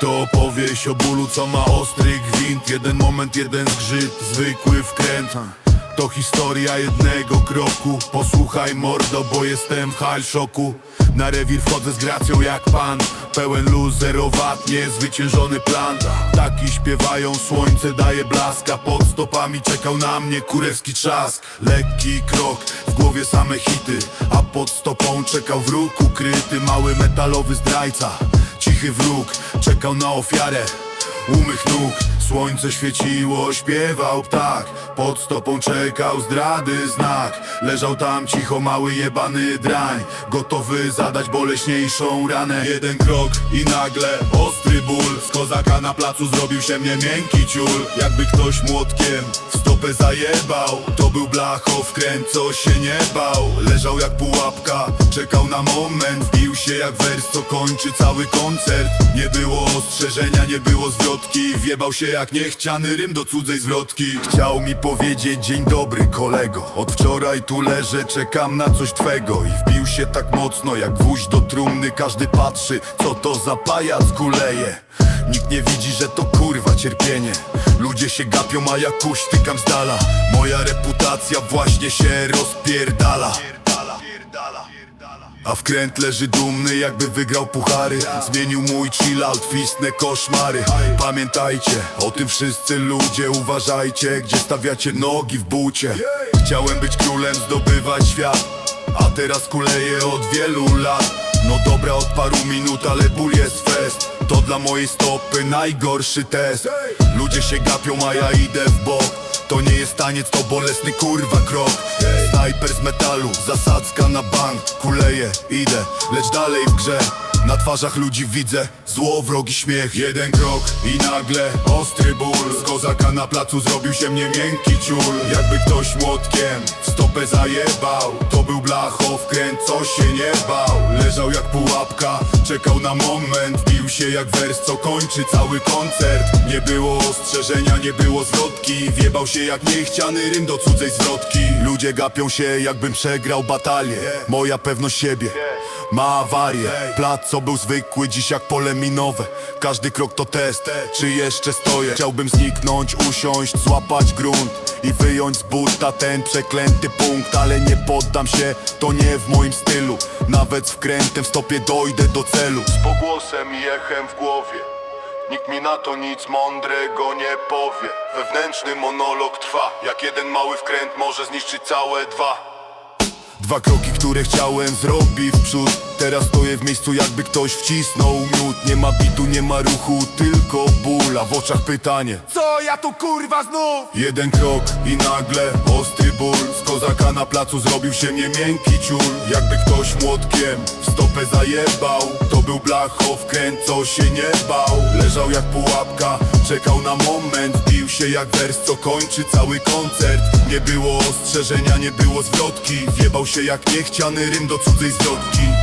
To opowieść o bólu, co ma ostry gwint. Jeden moment, jeden zgrzyt, zwykły wkręt. To historia jednego kroku. Posłuchaj mordo, bo jestem w hal szoku Na rewir wchodzę z gracją jak pan. Pełen luz, zero niezwyciężony plan. Taki śpiewają, słońce daje blaska Pod stopami czekał na mnie kurewski trzask. Lekki krok, w głowie same hity A pod stopą czekał wróg ukryty Mały metalowy zdrajca. Cichy wróg czekał na ofiarę u mych nóg Słońce świeciło, śpiewał ptak. Pod stopą czekał zdrady znak. Leżał tam cicho mały jebany drań. Gotowy zadać boleśniejszą ranę. Jeden krok i nagle ostry ból. Z kozaka na placu zrobił się mnie miękki ciul. Jakby ktoś młotkiem w stopę zajebał. To był blachowkręt, co się nie bał. Leżał jak pułapka, czekał na moment. Wbił się jak wers, co kończy cały koncert. Nie było ostrzeżenia, nie było zwrotki. Wjebał się jak niechciany rym do cudzej zwrotki. Chciał mi powiedzieć dzień dobry kolego. Od wczoraj tu leżę, czekam na coś twego. I wbił się tak mocno jak gwóźdź do trumny. Każdy patrzy, co to za pajac kuleje. Nikt nie widzi, że to kurwa cierpienie Ludzie się gapią, a ja kuśtykam z dala. Moja reputacja właśnie się rozpierdala. A wkręt leży dumny, jakby wygrał puchary. Zmienił mój chillout, fistne koszmary. Pamiętajcie, o tym wszyscy ludzie Uważajcie, gdzie stawiacie nogi w bucie. Chciałem być królem, zdobywać świat A teraz kuleję od wielu lat. No dobra, od paru minut, ale ból jest fest To dla mojej stopy najgorszy test. Ludzie się gapią, a ja idę w bok. To nie jest taniec, to bolesny kurwa krok. Snajper z metalu, zasadzka na bank. Kuleję, idę, lecz dalej w grze Na twarzach ludzi widzę zło, wrogi śmiech. Jeden krok i nagle ostry ból. Z kozaka na placu zrobił się mnie miękki ciul. Jakby ktoś młotkiem w stopę zajebał. To był blachowkręt, co się nie bał. Leżał jak pułapka, czekał na moment. Bił się jak wers, co kończy cały koncert. Nie było ostrzeżenia, nie było zwrotki. Wjebał się jak niechciany rym do cudzej zwrotki. Ludzie gapią się jakbym przegrał batalię. Moja pewność siebie ma awarię Plac co był zwykły, dziś jak pole minowe. Każdy krok to test, czy jeszcze stoję? Chciałbym zniknąć, usiąść, złapać grunt I wyjąć z buta ten przeklęty punkt. Ale nie poddam się, to nie w moim stylu. Nawet z wkrętem w stopie dojdę do celu. Z pogłosem i echem w głowie. Nikt mi na to nic mądrego nie powie. Wewnętrzny monolog trwa. Jak jeden mały wkręt może zniszczyć całe dwa Dwa kroki, które chciałem zrobić w przód. Teraz stoję w miejscu jakby ktoś wcisnął miód. Nie ma bitu, nie ma ruchu, tylko ból A w oczach pytanie. Co ja tu kurwa znów? Jeden krok i nagle ostry ból. Z kozaka na placu zrobił się nie miękki ciul. Jakby ktoś młotkiem w stopę zajebał. To był blachowkręt, co się nie bał. Leżał jak pułapka, czekał na moment. Bił się jak wers, co kończy cały koncert. Nie było ostrzeżenia, nie było zwrotki. Wjebał się jak niechciany rym do cudzej zwrotki